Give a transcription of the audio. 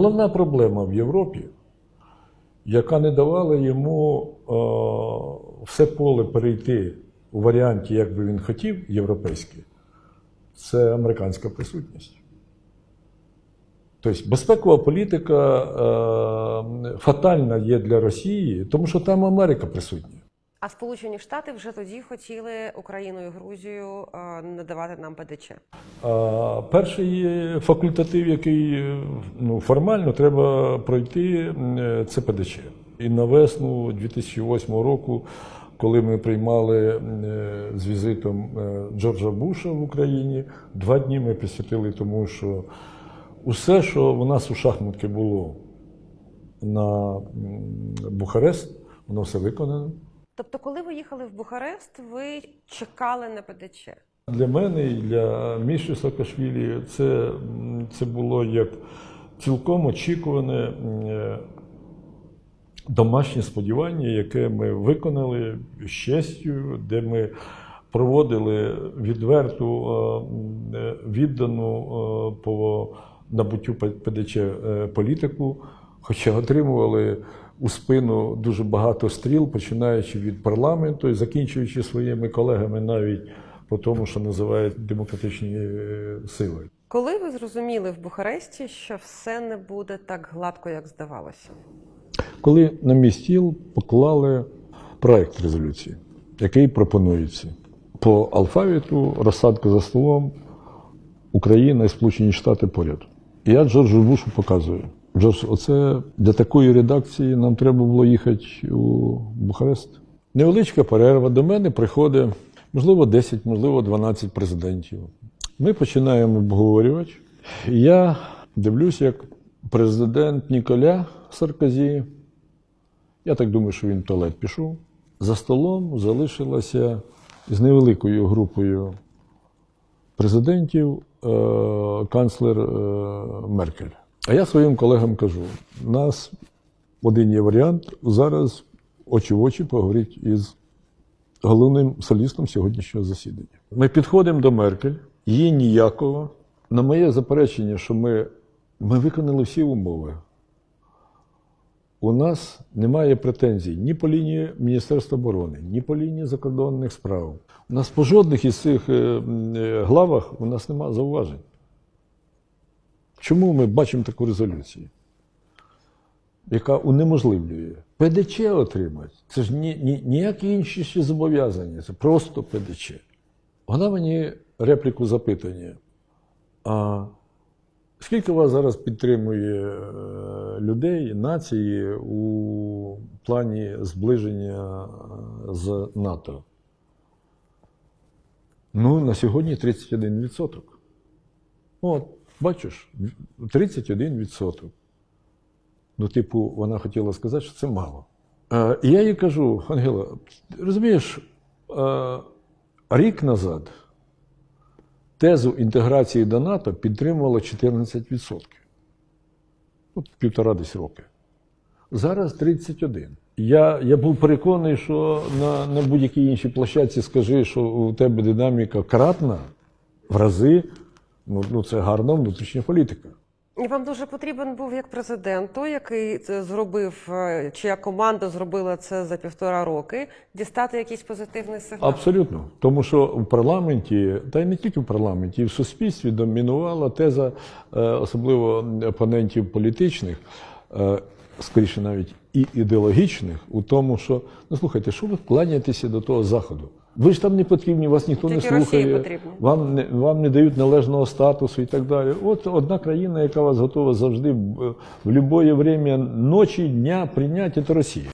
Головна проблема в Європі, яка не давала йому е, все поле перейти у варіанті, як би він хотів, європейський, це американська присутність. Тобто безпекова політика е, фатальна є для Росії, тому що там Америка присутня. А Сполучені Штати вже тоді хотіли Україну і Грузію е, надавати нам ПДЧ. А перший факультатив, який е, ну, формально треба пройти, е, це ПДЧ. І на весну 2008 року, коли ми приймали з візитом Джорджа Буша в Україні, два дні ми присвятили тому, що усе, що в нас у шахматки було на Бухарест, воно все виконано. Тобто, коли ви їхали в Бухарест, ви чекали на ПДЧ. Для мене і для Міші Саакашвілі це, це було як цілком очікуване е, домашнє сподівання, яке ми виконали з честю, де ми проводили відверту, е, е, віддану по набуттю ПДЧ політику, хоча отримували у спину дуже багато стріл, починаючи від парламенту і закінчуючи своїми колегами навіть по тому, що називають демократичні е, сили. Коли ви зрозуміли в Бухаресті, що все не буде так гладко, як здавалося? Коли на мій стіл поклали проект резолюції, який пропонується по алфавіту, розсадка за столом, Україна і Сполучені Штати поряд. І я Джорджу Бушу показую. Джордж, оце для такої редакції нам треба було їхати у Бухарест. Невеличка перерва. До мене приходить, можливо, 10, можливо, 12 президентів. Ми починаємо обговорювати. Я дивлюсь, як президент Ніколя Саркозі, я так думаю, що він в туалет пішов. За столом залишилася з невеликою групою президентів е, канцлер е, Меркель. А я своїм колегам кажу: у нас один є варіант зараз очі в очі поговорити із головним солістом сьогоднішнього засідання. Ми підходимо до Меркель, її ніякого. На моє заперечення, що ми, ми виконали всі умови. У нас немає претензій ні по лінії Міністерства оборони, ні по лінії закордонних справ. У нас по жодних із цих е, е, главах у нас немає зауважень. Чому ми бачимо таку резолюцію, яка унеможливлює? ПДЧ отримати. Це ж ні, ні, ніякі інші ще зобов'язання, це просто ПДЧ. Вона мені репліку запитання. А скільки вас зараз підтримує е, людей, нації у плані зближення е, з НАТО? Ну, на сьогодні 31%. От, бачиш, 31%. Ну, типу, вона хотіла сказати, що це мало. І я їй кажу, Ангела, розумієш, рік назад тезу інтеграції до НАТО підтримувало 14%. От півтора десь роки. Зараз 31. Я, я був переконаний, що на, на будь-якій іншій площадці скажи, що у тебе динаміка кратна в рази. Ну, ну це гарна внутрішня політика. І вам дуже потрібен був як президент, той, який це зробив, е, чия команда зробила це за півтора роки, дістати якийсь позитивний сигнал. Абсолютно. Тому що в парламенті, та й не тільки в парламенті, і в суспільстві домінувала теза, е, особливо опонентів політичних, е, скоріше навіть і ідеологічних, у тому, що ну слухайте, що ви кланяєтеся до того заходу? Ви ж там не потрібні, вас ніхто Тільки не слухає, вам не вам не дають належного статусу і так далі. От одна країна, яка вас готова завжди в, в будь-яке время ночі, дня прийняти, це Росія.